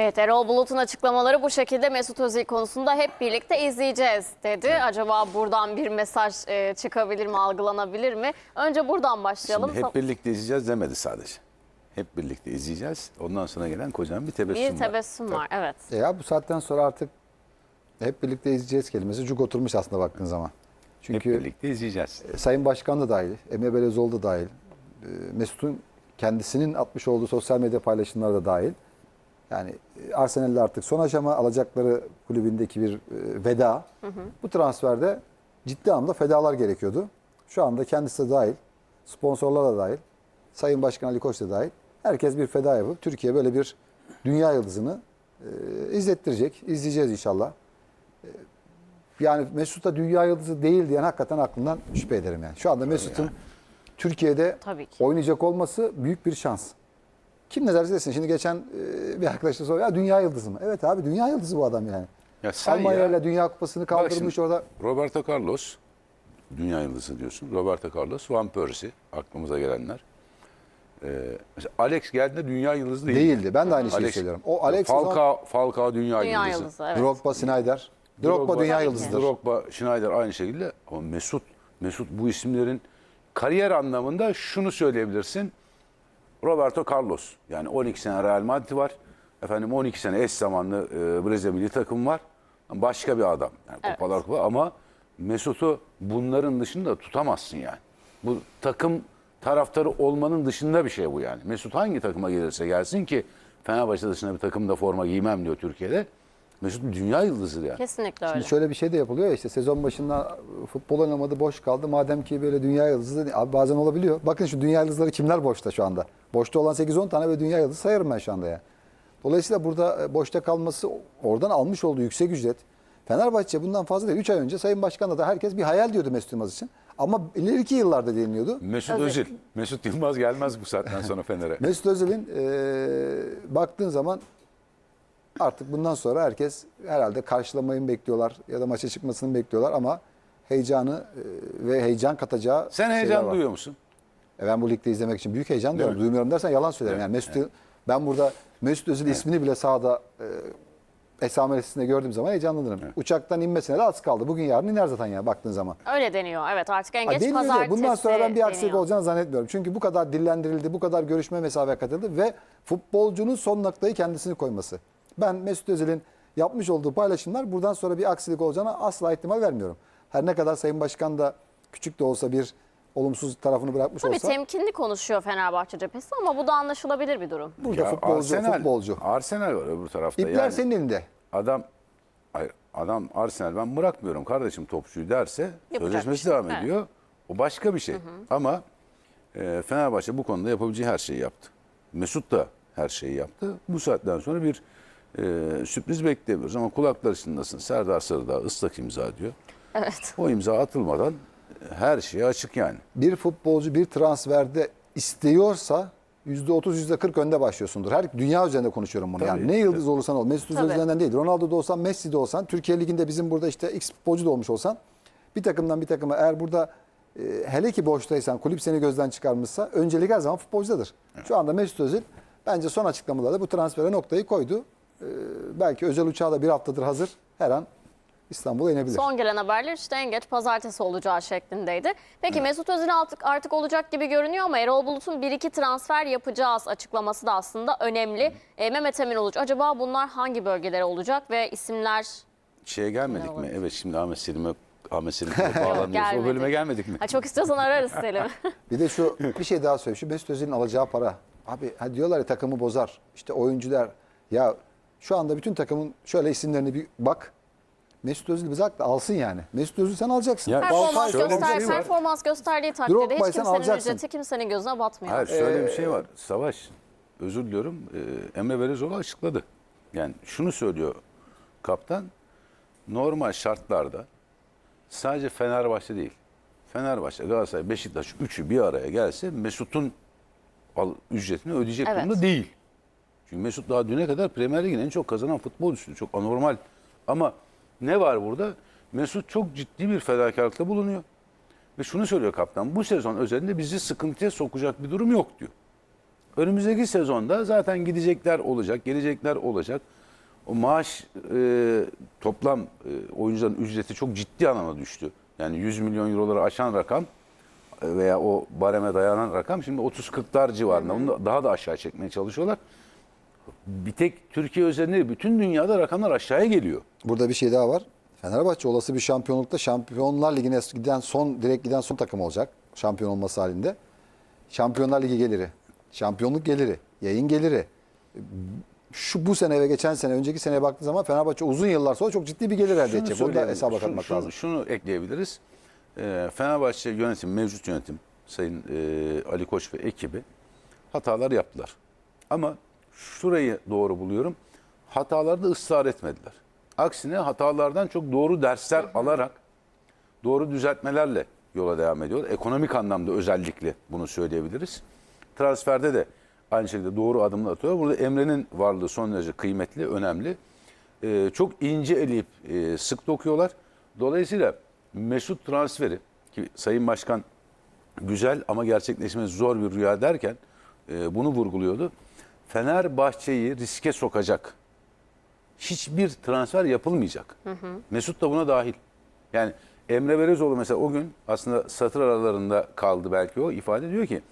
Evet Erol Bulut'un açıklamaları bu şekilde Mesut Özil konusunda hep birlikte izleyeceğiz dedi. Acaba buradan bir mesaj e, çıkabilir mi, algılanabilir mi? Önce buradan başlayalım. Şimdi hep birlikte izleyeceğiz demedi sadece. Hep birlikte izleyeceğiz. Ondan sonra gelen kocaman bir tebessüm bir var. tebessüm var. Evet. E ya bu saatten sonra artık hep birlikte izleyeceğiz kelimesi cuk oturmuş aslında baktığın zaman. Hep Çünkü birlikte izleyeceğiz. Sayın Başkan da dahil, Emre Belezoğlu da dahil, e, Mesut'un kendisinin atmış olduğu sosyal medya paylaşımları da dahil. Yani e, Arsenal'le artık son aşama alacakları kulübündeki bir e, veda. Bu transferde ciddi anlamda fedalar gerekiyordu. Şu anda kendisi de dahil, sponsorlar da dahil, Sayın Başkan Ali Koç da dahil. Herkes bir feda yapıp Türkiye böyle bir dünya yıldızını e, izlettirecek. İzleyeceğiz inşallah. E, yani Mesut'a dünya yıldızı değil diyen hakikaten aklımdan şüphe ederim yani. Şu anda Mesut'un Türkiye'de Tabii ki. oynayacak olması büyük bir şans. Kim ne derse desin. Şimdi geçen e, bir arkadaş da soruyor. Ya dünya yıldızı mı? Evet abi dünya yıldızı bu adam yani. Ya sen Almanya ya- ile Dünya Kupası'nı kaldırmış şimdi, orada. Roberto Carlos, dünya yıldızı diyorsun. Roberto Carlos, Van Persie, aklımıza gelenler. Ee, mesela Alex geldiğinde dünya yıldızı değil. Değildi. Ben de aynı şeyi söylüyorum. O Alex o zaman Falcao, Falcao dünya, Dünya yıldızı. yıldızı. Evet. Drogba, Snyder. Drogba, dünya Tabii ki. yıldızıdır. Drogba, Schneider aynı şekilde. Ama Mesut, Mesut bu isimlerin kariyer anlamında şunu söyleyebilirsin. Roberto Carlos. Yani 12 sene Real Madrid var. Efendim 12 sene eş zamanlı e, Brezilya milli takım var. Başka bir adam. Yani Evet. kupalar kupa ama Mesut'u bunların dışında tutamazsın yani. Bu takım taraftarı olmanın dışında bir şey bu yani. Mesut hangi takıma gelirse gelsin ki Fenerbahçe dışında bir takımda forma giymem diyor Türkiye'de. Mesut dünya yıldızıdır yani. Kesinlikle öyle. Şimdi şöyle bir şey de yapılıyor ya işte sezon başında futbol oynamadı boş kaldı. Madem ki böyle dünya yıldızı abi bazen olabiliyor. Bakın şu dünya yıldızları kimler boşta şu anda? Boşta olan 8-10 tane ve dünya yıldızı sayarım ben şu anda ya. Dolayısıyla burada e, boşta kalması oradan almış olduğu yüksek ücret. Fenerbahçe bundan fazla değil. 3 ay önce Sayın Başkan'la da herkes bir hayal diyordu Mesut Yılmaz için. Ama ileriki yıllarda deniliyordu. Mesut Özil. Özil. Mesut Yılmaz gelmez bu saatten sonra Fener'e. Mesut Özil'in e, baktığın zaman artık bundan sonra herkes herhalde karşılamayı bekliyorlar ya da maça çıkmasını bekliyorlar ama heyecanı e, ve heyecan katacağı Sen heyecan var. duyuyor musun? E ben bu ligde izlemek için büyük heyecan duyuyorum. Duymuyorum dersen yalan söylerim. Yani Mesut ben burada Mesut Özil ismini bile sahada e, esamelesinde gördüğüm zaman heyecanlanırım. Uçaktan inmesine de az kaldı. Bugün yarın iner zaten ya baktığın zaman. Öyle deniyor. Evet artık en geç da pazartesi bundan sonra ben bir aksilik deniyor. olacağını zannetmiyorum. Çünkü bu kadar dillendirildi, bu kadar görüşme mesafe katıldı ve futbolcunun son noktayı kendisini koyması. Ben Mesut Özil'in yapmış olduğu paylaşımlar buradan sonra bir aksilik olacağına asla ihtimal vermiyorum. Her ne kadar Sayın Başkan da küçük de olsa bir olumsuz tarafını bırakmış Tabii olsa temkinli konuşuyor Fenerbahçe cephesi ama bu da anlaşılabilir bir durum. burada Ya futbolcu Arsenal, futbolcu. Arsenal var öbür tarafta. İpler yani senin elinde. Adam hayır, adam Arsenal ben bırakmıyorum kardeşim topçuyu derse Yapacak sözleşmesi şey. devam Evet. ediyor. O başka bir şey. Ama e, Fenerbahçe bu konuda yapabileceği her şeyi yaptı. Mesut da her şeyi yaptı. Bu saatten sonra bir e, sürpriz beklemiyoruz ama kulaklar içindasın. Serdar Sarıdağ ıslak imza diyor. Evet. O imza atılmadan her şey açık yani. bir futbolcu bir transferde istiyorsa %30 %40 önde başlıyorsundur. Her dünya üzerinde konuşuyorum bunu. Yani Tabii. ne yıldız olursan ol. Mesut Özil üzerinden değil. Ronaldo'da olsan, Messi'de olsan, Türkiye liginde bizim burada işte X futbolcu da olmuş olsan bir takımdan bir takıma eğer burada e, hele ki boştaysan kulüp seni gözden çıkarmışsa öncelik her zaman futbolcudadır. Şu anda Mesut Özil bence son açıklamalarda bu transfere noktayı koydu. E, belki özel uçağı da bir haftadır hazır. Her an İstanbul'a inebilir. Son gelen haberler işte en geç pazartesi olacağı şeklindeydi. Peki Mesut Özil artık, artık olacak gibi görünüyor ama Erol Bulut'un bir iki transfer yapacağız açıklaması da aslında önemli. E, Mehmet Emin Uluç acaba bunlar hangi bölgelere olacak ve isimler Şeye gelmedik mi? Evet şimdi Ahmet Selim'e Ahmet Selim'e bağlanıyoruz. o bölüme gelmedik mi? ha, çok istiyorsan ararız Selim. Bir de şu bir şey daha söyleyeyim. Şu Mesut Özil'in alacağı para. Abi ha diyorlar ya takımı bozar. İşte oyuncular. Ya şu anda bütün takımın şöyle isimlerine bir bak. Mesut Özil bize haklı alsın yani. Mesut Özil sen alacaksın. Ya performans, şöyle bir göster, şey var. performans gösterdiği takdirde Drogba'yı hiç sen kimsenin alacaksın. ücreti kimsenin gözüne batmıyor. Hayır şöyle bir şey var. Savaş, özür diliyorum. Ee, Emre Belezoğlu açıkladı. Yani şunu söylüyor kaptan. Normal şartlarda sadece Fenerbahçe değil. Fenerbahçe, Galatasaray, Beşiktaş üçü bir araya gelse Mesut'un al- ücretini ödeyecek Evet. durumda değil. Çünkü Mesut daha düne kadar Premier Lig'in en çok kazanan futbolcusu. Çok anormal. Ama ne var burada? Mesut çok ciddi bir fedakarlıkta bulunuyor. Ve şunu söylüyor kaptan. Bu sezon özelinde bizi sıkıntıya sokacak bir durum yok diyor. Önümüzdeki sezonda zaten gidecekler olacak, gelecekler olacak. O maaş e, toplam e, oyuncuların ücreti çok ciddi anlamda düştü. Yani 100 milyon euroları aşan rakam e, veya o bareme dayanan rakam şimdi 30-40'lar civarında. Onu da- daha da aşağı çekmeye çalışıyorlar. Bir tek Türkiye özelinde bütün dünyada rakamlar aşağıya geliyor. Burada bir şey daha var. Fenerbahçe olası bir şampiyonlukta Şampiyonlar Ligi'ne giden son direkt giden son takım olacak. Şampiyon olması halinde. Şampiyonlar Ligi geliri, şampiyonluk geliri, yayın geliri. Şu bu sene ve geçen sene, önceki seneye baktığın zaman Fenerbahçe uzun yıllar sonra çok ciddi bir gelir elde Şunu edecek. Onu da hesaba katmak şunu, lazım. Şunu ekleyebiliriz. Ee, Fenerbahçe yönetim, mevcut yönetim, Sayın e, Ali Koç ve ekibi hatalar yaptılar. Ama şurayı doğru buluyorum. Hatalarda ısrar etmediler. Aksine hatalardan çok doğru dersler alarak doğru düzeltmelerle yola devam ediyor. Ekonomik anlamda özellikle bunu söyleyebiliriz. Transferde de aynı şekilde doğru adımlar atıyor. Burada Emre'nin varlığı son derece kıymetli, önemli. Ee, çok ince eleyip e, sık dokuyorlar. Dolayısıyla Mesut transferi ki Sayın Başkan güzel ama gerçekleşmesi zor bir rüya derken e, bunu vurguluyordu. Fenerbahçe'yi riske sokacak hiçbir transfer yapılmayacak. Mesut da buna dahil. Yani Emre Berezoğlu mesela o gün aslında satır aralarında kaldı belki o ifade diyor ki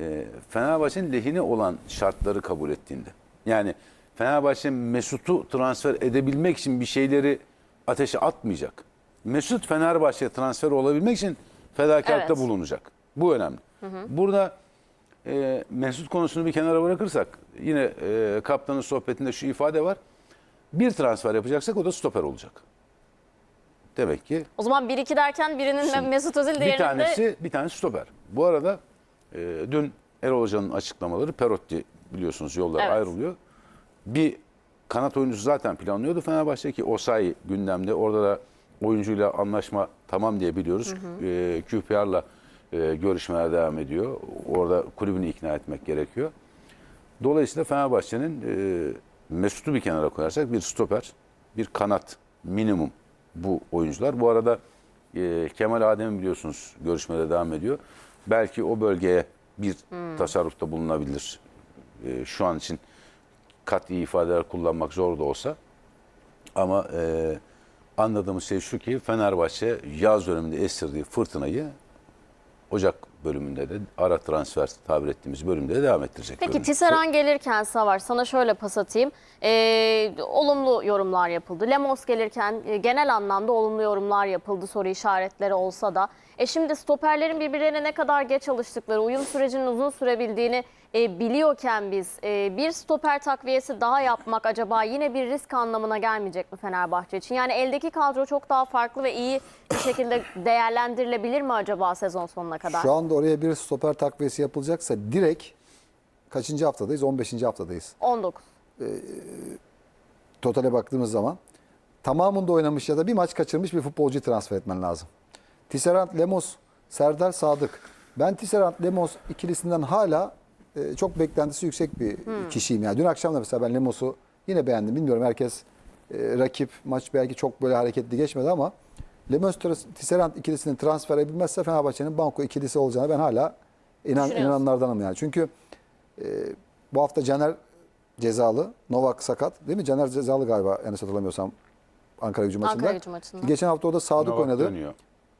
e, Fenerbahçe'nin lehine olan şartları kabul ettiğinde. Yani Fenerbahçe Mesut'u transfer edebilmek için bir şeyleri ateşe atmayacak. Mesut Fenerbahçe'ye transfer olabilmek için fedakarlıkta Evet. bulunacak. Bu önemli. Burada e, Mesut konusunu bir kenara bırakırsak yine e, kaptanın sohbetinde şu ifade var. Bir transfer yapacaksak o da stoper olacak. Demek ki O zaman 1-2 derken birinin Şimdi Mesut Özil bir diğerinin de tanesi bir tanesi stoper. Bu arada e, dün Erol Hoca'nın açıklamaları Perotti biliyorsunuz yollar Evet. ayrılıyor. Bir kanat oyuncusu zaten planlıyordu Fenerbahçe ki Osayi gündemde. Orada da oyuncuyla anlaşma tamam diye biliyoruz. E, QPR'la e, görüşmeler devam ediyor. Orada kulübünü ikna etmek gerekiyor. Dolayısıyla Fenerbahçe'nin e, Mesut'u bir kenara koyarsak bir stoper, bir kanat minimum bu oyuncular. Bu arada e, Kemal Adem biliyorsunuz görüşmede devam ediyor. Belki o bölgeye bir tasarrufta bulunabilir. E, şu an için kat'i ifadeler kullanmak zor da olsa. Ama e, anladığımız şey şu ki Fenerbahçe yaz döneminde estirdiği fırtınayı Ocak bölümünde de ara transfer tabir ettiğimiz bölümde de devam ettirecek. Peki. Tisserand gelirken Savaş sana şöyle pas atayım. Ee, olumlu yorumlar yapıldı. Lemos gelirken e, genel anlamda olumlu yorumlar yapıldı. Soru işaretleri olsa da. E şimdi stoperlerin birbirlerine ne kadar geç alıştıkları, uyum sürecinin uzun sürebildiğini e, biliyorken biz e, bir stoper takviyesi daha yapmak acaba yine bir risk anlamına gelmeyecek mi Fenerbahçe için? Yani eldeki kadro çok daha farklı ve iyi bir şekilde değerlendirilebilir mi acaba sezon sonuna kadar? Şu anda oraya bir stoper takviyesi yapılacaksa direkt kaçıncı haftadayız? 15. haftadayız. 19. totale baktığımız zaman tamamında oynamış ya da bir maç kaçırmış bir futbolcu transfer etmen lazım. Tisserand, Lemos, Serdar Sadık. Ben Tisserand, Lemos ikilisinden hala e, çok beklentisi yüksek bir kişiyim. Yani dün akşam da mesela ben Lemos'u yine beğendim. Bilmiyorum herkes e, rakip maç belki çok böyle hareketli geçmedi ama Lemos Tisserand ikilisinin transfer edebilmezse Fenerbahçe'nin banko ikilisi olacağını ben hala inan, inananlardanım yani. Çünkü e, bu hafta Caner cezalı. Novak sakat. Değil mi? Caner cezalı galiba yanlış hatırlamıyorsam Ankara gücü maçında. Ankara gücü maçında. Geçen hafta o da Sadık Novak oynadı. dönüyor.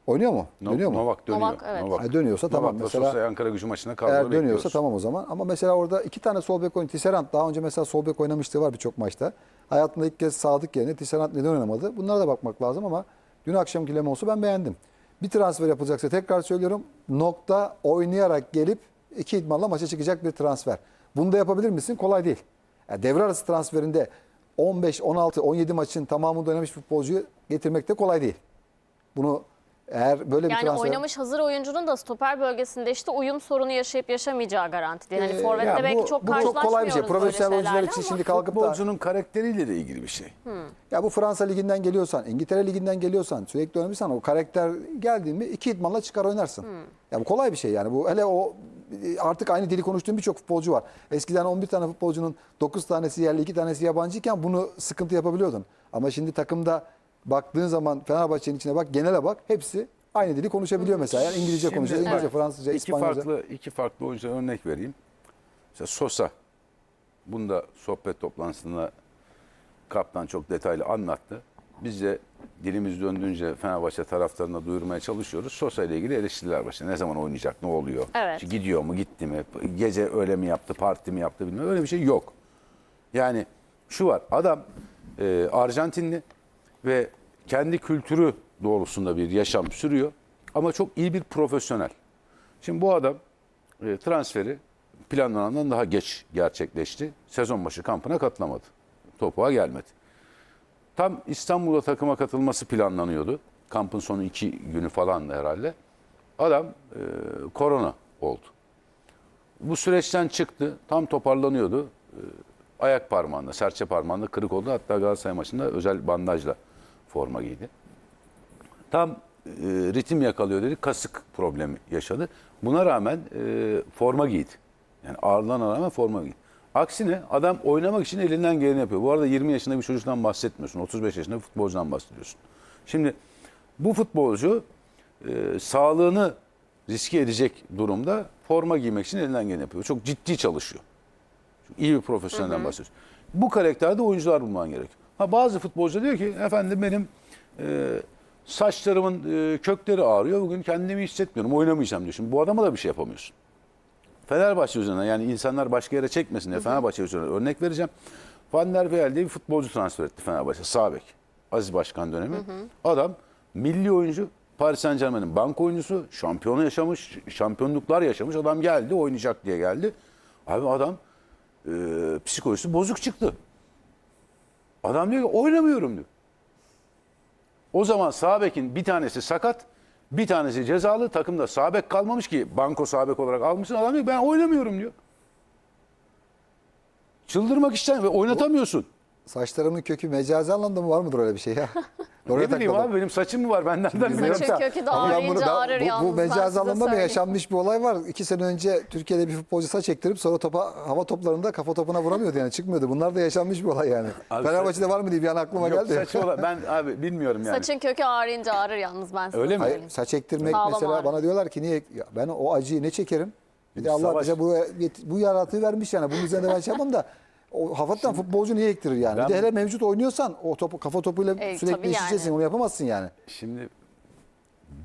Oynuyor mu? No- Dönüyor mu? Novak dönüyor. Novak, evet. Ha, dönüyorsa tamam. Novak da Mesela- Ankara gücü maçına kaldı. Eğer dönüyorsa tamam o zaman. Ama mesela orada iki tane sol bek oynadı. Tisserand daha önce mesela sol bek oynamışlığı var birçok maçta. Hayatında ilk kez Sadık yerine Tisserand neden oynamadı? Bunlara da bakmak lazım ama dün akşamki Lemos'u ben beğendim. Bir transfer yapılacaksa tekrar söylüyorum nokta oynayarak gelip iki idmanla maça çıkacak bir transfer. Bunu da yapabilir misin? Kolay değil. Yani devre arası transferinde 15, 16, 17 maçın tamamında oynamış futbolcuyu getirmek de kolay değil. Bunu eğer böyle bir Yani transfer... oynamış hazır oyuncunun da stoper bölgesinde işte uyum sorunu yaşayıp yaşamayacağı garanti değil. Hani Ee, Forvet'te ya belki bu- çok bu çok kolay bir şey. karşılaşmıyoruz Profesyonel oyuncular için şimdi kalkıp da Futbolcunun karakteriyle de ilgili bir şey. Ya bu Fransa liginden geliyorsan, İngiltere liginden geliyorsan, sürekli oynamışsan o karakter geldiğin mi iki idmanla çıkar oynarsın. Ya bu kolay bir şey yani. Bu hele o artık aynı dili konuştuğum birçok futbolcu var. Eskiden 11 tane futbolcunun 9 tanesi yerli, 2 tanesi yabancıyken bunu sıkıntı yapabiliyordun. Ama şimdi takımda baktığın zaman Fenerbahçe'nin içine bak, genele bak hepsi aynı dili konuşabiliyor mesela. Yani İngilizce Şimdi konuşuyor, İngilizce, bak, Fransızca, iki İspanyolca. farklı iki farklı oyuncuya örnek vereyim. Mesela Sosa. Bunu da sohbet toplantısında kaptan çok detaylı anlattı. Biz de dilimiz döndüğünce Fenerbahçe taraftarına duyurmaya çalışıyoruz. Sosa ile ilgili eleştiriler başladı. Ne zaman oynayacak, ne oluyor? Evet. İşte gidiyor mu, gitti mi? Gece öyle mi yaptı, parti mi yaptı bilmem. Öyle bir şey yok. Yani şu var, adam e, Arjantinli ve kendi kültürü doğrultusunda bir yaşam sürüyor. Ama çok iyi bir profesyonel. Şimdi bu adam e, transferi planlanandan daha geç gerçekleşti. Sezon başı kampına katılamadı. Topuğa gelmedi. Tam İstanbul'da takıma katılması planlanıyordu. Kampın sonu iki günü falandı herhalde. Adam e, korona oldu. Bu süreçten çıktı. Tam toparlanıyordu. E, ayak parmağında, serçe parmağında kırık oldu. Hatta Galatasaray maçında özel bandajla forma giydi. Tam e, ritim yakalıyor dedi. Kasık problemi yaşadı. Buna rağmen e, forma giydi. Yani ağırlığına rağmen forma giydi. Aksine adam oynamak için elinden geleni yapıyor. Bu arada 20 yaşında bir çocuktan bahsetmiyorsun. 35 yaşında bir futbolcudan bahsediyorsun. Şimdi bu futbolcu e, sağlığını riske edecek durumda forma giymek için elinden geleni yapıyor. Çok ciddi çalışıyor. Çok iyi bir profesyonelden bahsediyoruz. Bu karakterde oyuncular bulman gerekiyor. Ha, bazı futbolcu diyor ki efendim benim e, saçlarımın e, kökleri ağrıyor. Bugün kendimi hissetmiyorum. Oynamayacağım diyor. Şimdi bu adama da bir şey yapamıyorsun. Fenerbahçe üzerinden yani insanlar başka yere çekmesin diye Fenerbahçe üzerinden örnek vereceğim. Van der Beyel diye bir futbolcu transfer etti Fenerbahçe. Sağ bek. Aziz Başkan dönemi. Adam milli oyuncu. Paris Saint Germain'in bank oyuncusu. Şampiyonu yaşamış. Şampiyonluklar yaşamış. Adam geldi oynayacak diye geldi. Abi adam e, psikolojisi bozuk çıktı. Adam diyor ki oynamıyorum diyor. O zaman sağ bekin bir tanesi sakat, bir tanesi cezalı. Takımda sağ bek kalmamış ki banko sağ bek olarak almışsın. Adam diyor ben oynamıyorum diyor. Çıldırmak işten ve oynatamıyorsun. Saçlarımın kökü mecazi anlamda mı var mıdır öyle bir şey ya? Oraya ne bileyim abi benim saçım mı var ben nereden Bilmiyorum biliyorum? Saçın kökü de Ama ben ağrıyınca bunu da- ağrır bu, yalnız, bu ben mecazi size anlamda mı söyleyeyim. yaşanmış bir olay var. İki sene önce Türkiye'de bir futbolcu saç ektirip sonra topa hava toplarında kafa topuna vuramıyordu yani çıkmıyordu. Bunlar da yaşanmış bir olay yani. Abi Fenerbahçe'de var mı diye bir an aklıma Yok geldi. saçı olan ben abi bilmiyorum yani. Saçın kökü ağrıyınca ağrır yalnız ben size Öyle mi? Hayır, saç ektirmek Sağlam mesela ağrı. bana diyorlar ki niye ya ben o acıyı ne çekerim? Bir de Allah savaş- bize bu bu yaratığı vermiş yani. Bunun üzerinde ben şey yapmam da o hafiften futbolcu niye ektirir yani? Ben- Bir de hele mevcut oynuyorsan o topu kafa topuyla E, sürekli işleyeceksin. yani. Onu yapamazsın yani. Şimdi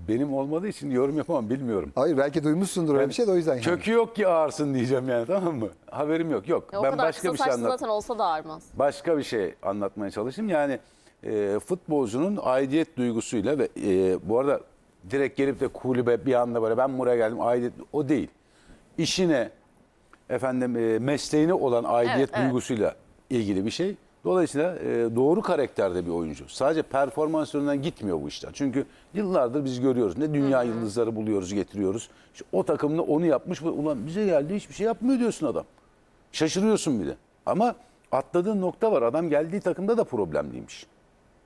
benim olmadığı için yorum yapamam bilmiyorum. Hayır belki duymuşsundur öyle bir şey de o yüzden yani. Kökü yok ki ağırsın diyeceğim yani tamam mı? Haberim yok. Yok. E, o ben kadar başka kısa bir şey saçlı anlat. zaten olsa da ağrımaz. başka bir şey anlatmaya çalışayım. Yani e, futbolcunun aidiyet duygusuyla ve e, bu arada direkt gelip de kulübe bir anda böyle ben buraya geldim aidiyet o değil. İşine efendim e, mesleğine olan aidiyet Evet, evet. duygusuyla ilgili bir şey. Dolayısıyla e, doğru karakterde bir oyuncu. Sadece performans yönünden gitmiyor bu işler. Çünkü yıllardır biz görüyoruz. Ne dünya yıldızları buluyoruz, getiriyoruz. İşte o takımda onu yapmış. Ulan bize geldi hiçbir şey yapmıyor diyorsun adam. Şaşırıyorsun bir de. Ama atladığın nokta var. Adam geldiği takımda da problemliymiş.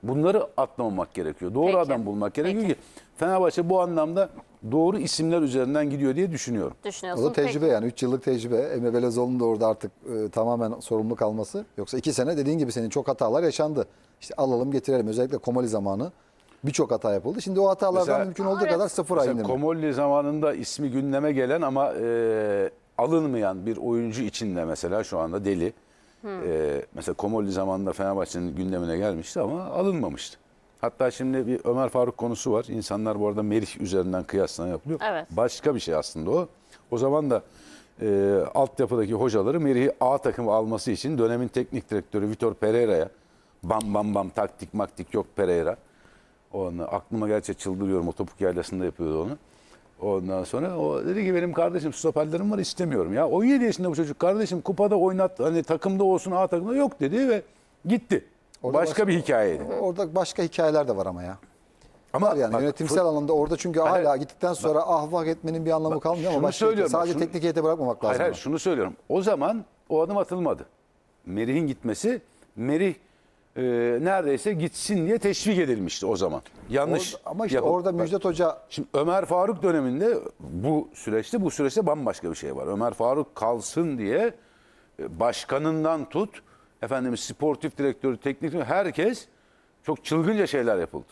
Bunları atlamamak gerekiyor. Doğru Peki. adam bulmak gerekiyor Peki. ki Fenerbahçe bu anlamda doğru isimler üzerinden gidiyor diye düşünüyorum. Düşünüyorsun. O da tecrübe Peki. yani 3 yıllık tecrübe. Emre Belezoğlu'nun da orada artık e, tamamen sorumluluk alması. Yoksa 2 sene dediğin gibi senin çok hatalar yaşandı. İşte alalım getirelim özellikle Komali zamanı birçok hata yapıldı. Şimdi o hatalardan Mesela- mümkün olduğu Evet. kadar sıfıra Mesela indirme. Komolli zamanında ismi gündeme gelen ama e, alınmayan bir oyuncu için de mesela şu anda deli. E, mesela Komolli zamanında Fenerbahçe'nin gündemine gelmişti ama alınmamıştı. Hatta şimdi bir Ömer Faruk konusu var. İnsanlar bu arada Merih üzerinden kıyaslama yapılıyor. Evet. Başka bir şey aslında o. O zaman da e, altyapıdaki hocaları Merih'i A takımı alması için dönemin teknik direktörü Vitor Pereira'ya bam bam bam taktik maktik yok Pereira. Onu aklıma gerçi çıldırıyorum o topuk yaylasında yapıyordu onu. Ondan sonra o dedi ki benim kardeşim stoperlerim var istemiyorum ya. 17 yaşında bu çocuk kardeşim kupada oynat hani takımda olsun A takımda yok dedi ve gitti. Orada başka, başka- bir hikayeydi. Orada başka hikayeler de var ama ya. Ama Var yani bak, yönetimsel anlamda orada çünkü Hayır, hala gittikten sonra ah vah etmenin bir anlamı Bak, kalmıyor ama başka söylüyorum, sadece şunu- teknik heyete bırakmamak lazım. Hayır hayır şunu söylüyorum. O zaman o adım atılmadı. Merih'in gitmesi Merih e, neredeyse gitsin diye teşvik edilmişti o zaman. Yanlış. Orada- ama işte yapıl- orada Müjdat Hoca Şimdi Ömer Faruk döneminde bu süreçte bu süreçte bambaşka bir şey var. Ömer Faruk kalsın diye e, başkanından tut efendim sportif direktörü, teknik direktörü herkes çok çılgınca şeyler yapıldı.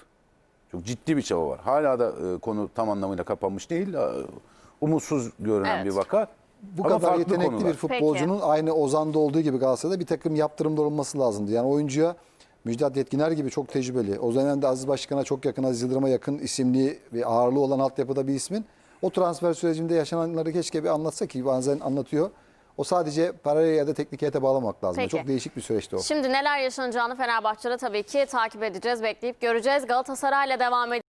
Çok ciddi bir çaba var. Hala da e, konu tam anlamıyla kapanmış değil. E, Umutsuz görünen Evet. bir vaka. bu Ama kadar yetenekli konular. bir futbolcunun aynı Ozan'da olduğu gibi Galatasaray'da bir takım yaptırımda olması lazımdı. Yani oyuncuya Müjdat Yetkiner gibi çok tecrübeli. O dönemde Aziz Başkan'a çok yakın, Aziz Yıldırım'a yakın isimli ve ağırlığı olan altyapıda bir ismin. O transfer sürecinde yaşananları keşke bir anlatsa ki bazen anlatıyor. O sadece paraya ya da teknik heyete bağlamak lazım. Peki. Çok değişik bir süreçti o. Şimdi neler yaşanacağını Fenerbahçe'de tabii ki takip edeceğiz, bekleyip göreceğiz. Galatasaray'la devam edeceğiz.